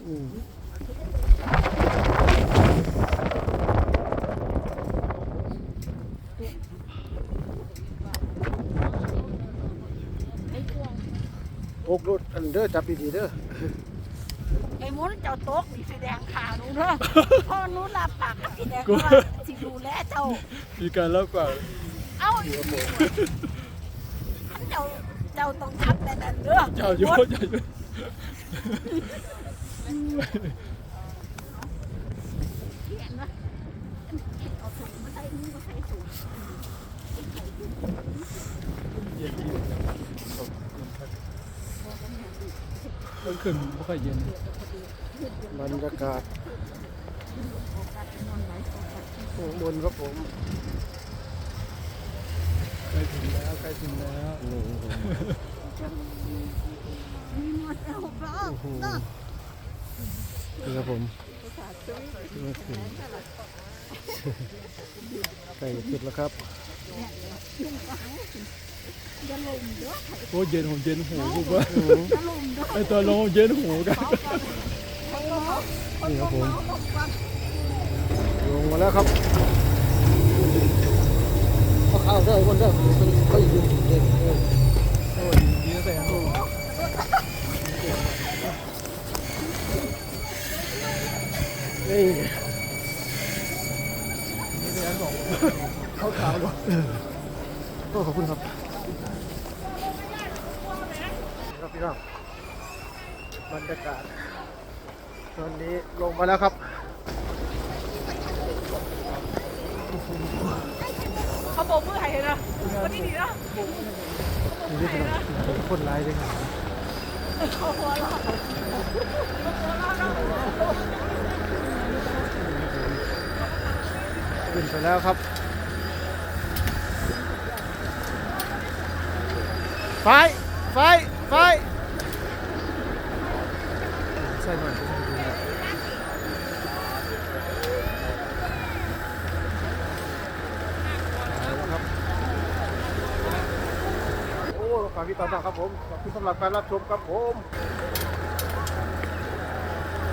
โอกรถอันเด้อจับดีๆเด้อไอ้มุนเจ้าโต๊กนี่สีแดงขาวหนูเด้อพ่อหนูรับปากกับสีแดงว่าสิดูแลเจ้า มีการเล่าก่อนเอ้าเจ้าเจ้าต้องทำแต่นั้นเด้อเจ้าโยศเจ้าโย ศเขียนว่าเอาถุงมาใส่มือมาใส่ถุงเย็นดีต้องขึ้นไม่ค่อยเย็นบรรยากาศข้างบนครับผมใกล้ถึงแล้วใกล้ถึงแล้วมีหมดแล้วพร้อม นี่ครับผมนี่สร็จแล้วครับโอ้เย็นผมเย็นหูผมว่าไอตอนลงเย็นหูกันนี่ครับผมลงมาแล้วครับเอาข้าเด้อคนเด้อมันก็อยู่เด็ก นี่นี่แต่บอกเขาขาก่อนก็ขอบคุณครับครับพี่น้องบรรยากาศ ตอนนี้ลงมาแล้วครับเขาโบกมือไห้นะวันนี้ดีนะนี่พี่น้องคนร้ายเลยครับเขาหัวเราะ ขึ้นไปแล้วครับไฟไฟไฟใช่หน่อยใช่หน่อยเอาละครับโอ้ขอบคุณตอนรับครับผมขอบคุณสำหรับการรับชมครับผม